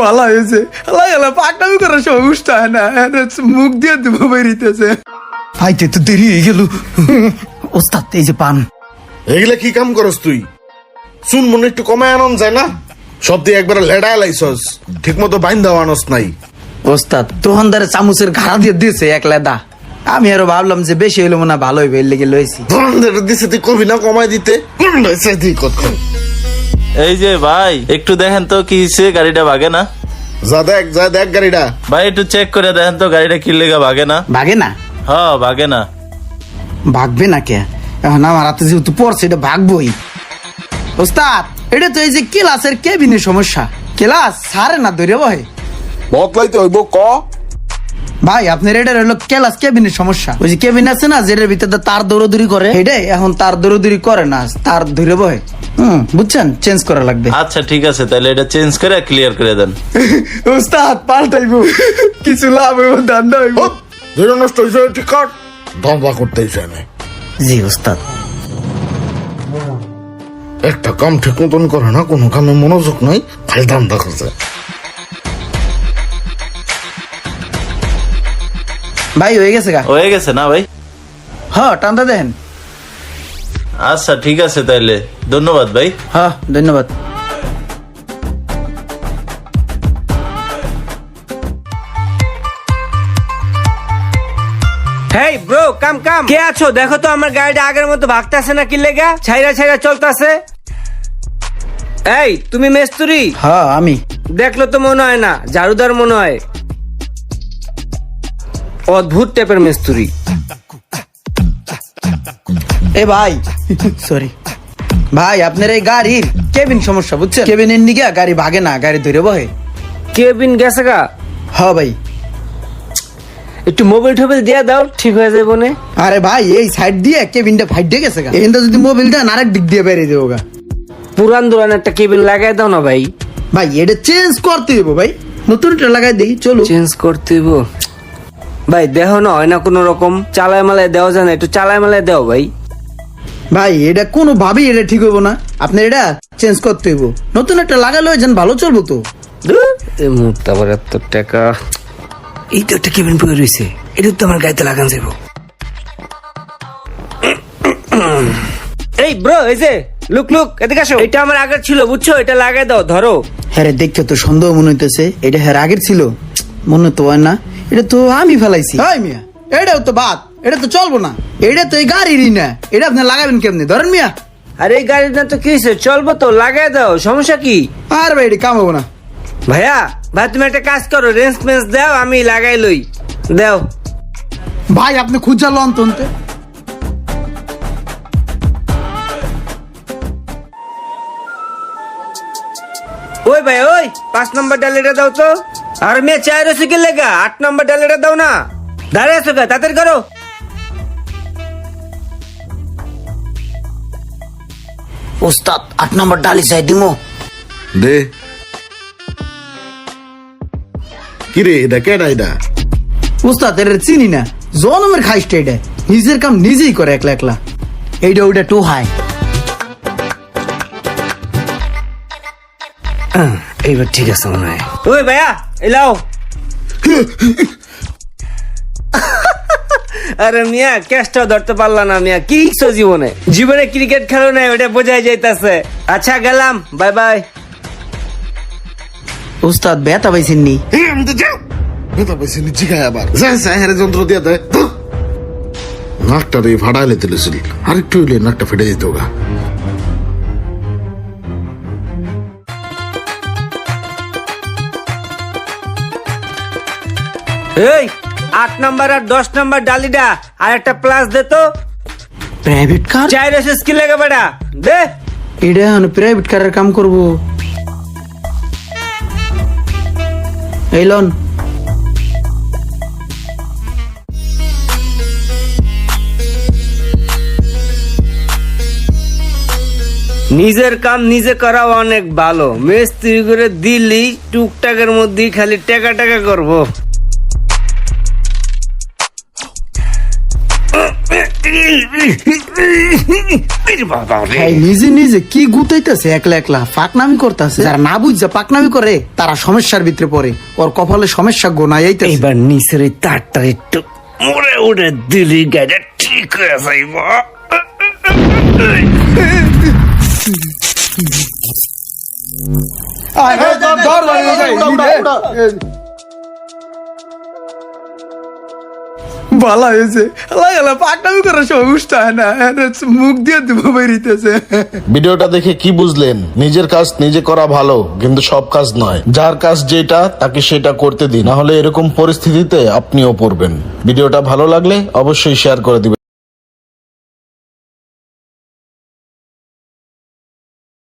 ভালো হয়েছে। লাগালে করার সময় উঠতে না। মুখ দিয়ে দেবো বেরিতেছে। আইতে তো দেরি হয়ে গেল। ওস্তাদ এই যে পান। এগুলা কি কাম করস তুই? শুন মনে একটু কমায় আনন যায় না? সব দিয়ে একবার লেডা লাইছস। ঠিক মতো বাইন দেওয়া আনস নাই। ওস্তাদ দোকানদারে চামচের ঘাড়া দিয়ে দিয়েছে এক লেদা। আমি আরও ভাবলাম যে বেশি হইল মনে হয় ভালো হইবে লেগে লইছি। দিছে তুই কবি না কমায় দিতে। লইছে তুই কত এই যে ভাই একটু দেখেন তো কি হয়েছে গাড়িটা ভাগে না? যা দেখ যা দেখ গাড়িটা। ভাই একটু চেক করে দেখেন তো গাড়িটা কি লেগে ভাগে না? ভাগে না? হ্যাঁ ভাগে না। ভাগবে না কে? এখন আমার হাতে যেহেতু পড়ছে এটা ভাগবই। ওস্তাদ এটা তো এই যে ক্লাসের কেবিনের সমস্যা। ক্লাস সারে না ধরে বহে। বদলাইতে হইব ক? ভাই আপনার এটা হলো ক্লাস কেবিনের সমস্যা। ওই যে কেবিন আছে না যেটার ভিতরে তার দৌড়দৌড়ি করে এটাই এখন তার দৌড়দৌড়ি করে না তার ধরে বহে। হুম বুঝছেন? চেঞ্জ করা লাগবে। আচ্ছা ঠিক আছে তাহলে এটা চেঞ্জ করে ক্লিয়ার করে দেন। পাল্টাইব। কিছু লাভ হইব দান্দা হইব। ধরে নষ্ট হয়েছে ঠিক কাট ধান্দা করতে হয়েছে না জি ওস্তাদ একটা কাম ঠিক মতন করে না কোনো কামে মনোযোগ নাই খালি ধান্দা করছে। ভাই হয়ে গেছে গা। হয়ে গেছে না ভাই? হ্যাঁ টান্দা দেন। আচ্ছা ঠিক আছে তাইলে। ধন্যবাদ ভাই। হ্যাঁ ধন্যবাদ। হেই ব্রো কাম কাম। কে আছো? দেখো তো আমার গাড়িটা আগের মতো ভাগতেছে না কি লেগা? ছাইরা ছাইরা চলতেছে। এই তুমি মেস্তুরি? হ্যাঁ আমি। দেখল তো মনে হয় না ঝাড়ুদার মনে হয়। অদ্ভুত টাইপের মেস্তুরি। এ ভাই সরি ভাই আপনার এই গাড়ির কেবিন সমস্যা বুঝছেন? কেবিনের নিগে গাড়ি ভাগে না গাড়ি ধরে বহে। কেবিন গেছে গা? হ্যাঁ ভাই। একটু মোবাইল টোবাইল দিয়ে দাও ঠিক হয়ে যাবে নে। আরে ভাই এই সাইড দিয়ে কেবিনটা ফাইট দিয়ে গেছে গা। এখানটা যদি মোবাইল দেন আরেক দিক দিয়ে বেরিয়ে দেবো গা। পুরান দুরান একটা কেবিন লাগাই দাও না ভাই। ভাই এটা চেঞ্জ করতে দেবো ভাই। নতুন একটা লাগাই দিই চলো চেঞ্জ করতে হইব। ভাই দেহ না হয় না কোনো রকম? চালায় মালায় দেওয়া যায় না একটু চালায় মালায় দেও ভাই। ভাই এটা কোনো ভাবেই এটা ঠিক হইব না। আপনি এটা চেঞ্জ করতে হইব। নতুন একটা লাগালে যেন ভালো চলবো তো। মুহূর্তে এত টাকা। এই তো একটা কেবিন পড়ে রয়েছে এটা তো আমার গাড়িতে লাগান যাব এই ব্রো এই যে লুক লুক এদিকে আসো। এটা আমার আগের ছিল বুঝছ? এটা লাগাই দাও ধরো। হ্যাঁ রে, দেখে তো সন্দেহ মনে হইতেছে। এটা হ্যাঁ আগের ছিল। মনে তো হয় না। এটা তো আমি ফেলাইছি। হাই মিয়া এটাও তো বাদ এটা তো চলবো না। এটা তো এই গাড়িরই না এটা আপনি লাগাবেন কেমনি? ধরেন মিয়া। আরে এই গাড়ির না তো কি হয়েছে চলবো তো লাগাই দাও সমস্যা কি? আর ভাই এটা কামাবো না। ভাইয়া ভাই তুমি একটা কাজ করো রেঞ্জ মেঞ্জ দাও আমি লাগাই লই। দাও। ভাই আপনি খুঁজা লন তন্তে ওই ভাই ওই পাঁচ নম্বর ডালিটা দাও তো। আর মেয়ে চার রসি কে লেগা আট নম্বর ডালিটা দাও না। দাঁড়িয়ে আছো তাড়াতাড়ি করো। ওস্তাদ আট নম্বর ডালি চাই দিমো। দে। কিরে এটা কেডা এটা? ওস্তাদ এটা চিনি না। জনমের খাইস্টা এটা। নিজের কাম নিজেই করে একলা একলা। এইটা ওইটা টু হাই এইবার ঠিক আছে মনে হয়। ওই ভাইয়া এলাও আরে মিয়া ক্যাশটাও ধরতে পারলাম না মিয়া কি ইচ্ছো জীবনে? জীবনে ক্রিকেট খেলো না ওটা বোঝাই যাইতাছে। আচ্ছা গেলাম বাই বাই। ওস্তাদ বেতা পাইছেন নি? আমি তো যাও। বেতা পাইছি নিচি খায় আবার। যা যা হ্যাঁ যন্ত্র দিয়ে দেয় নাকটা রে ফাটাইলে তুলেছিল আরেকটু হইলে নাকটা ফেটে যেত গা। এই আট নাম্বার আর দশ নাম্বার ডালিডা আর একটা প্লাস দে তো। প্রাইভেট কার চাই রেসে স্কিল লেগে বেটা। দে। এটা এখন প্রাইভেট কারের কাম করব। এই লন। নিজের কাম নিজে করা অনেক ভালো। মিস্ত্রি করে দিলি টুকটাকের মধ্যেই খালি টাকা টাকা করব। নিজে নিজে কি গুতাইতেছে একলা একলা পাকনামি করতেছে যারা না বুঝছে পাকনামি করে তারা সমস্যার ভিতরে পড়ে ওর কপালে সমস্যা গোনাই আইতেছে এইবার নিচের এই তারটা একটু মোড়ে উড়ে দিলি গাড়িটা ঠিক হয়ে যাইব ভালো হয়েছে। লাগালা পাকনামি করার সমস্যা হয় না। মুখ দিয়ে দেবো বেরিতেছে। ভিডিওটা দেখে কি বুঝলেন? নিজের কাজ নিজে করা ভালো, কিন্তু সব কাজ নয়। যার কাজ যেটা, তাকে সেটা করতে দিন। না হলে এরকম পরিস্থিতিতে আপনিও পড়বেন। ভিডিওটা ভালো লাগলে অবশ্যই শেয়ার করে দিবেন।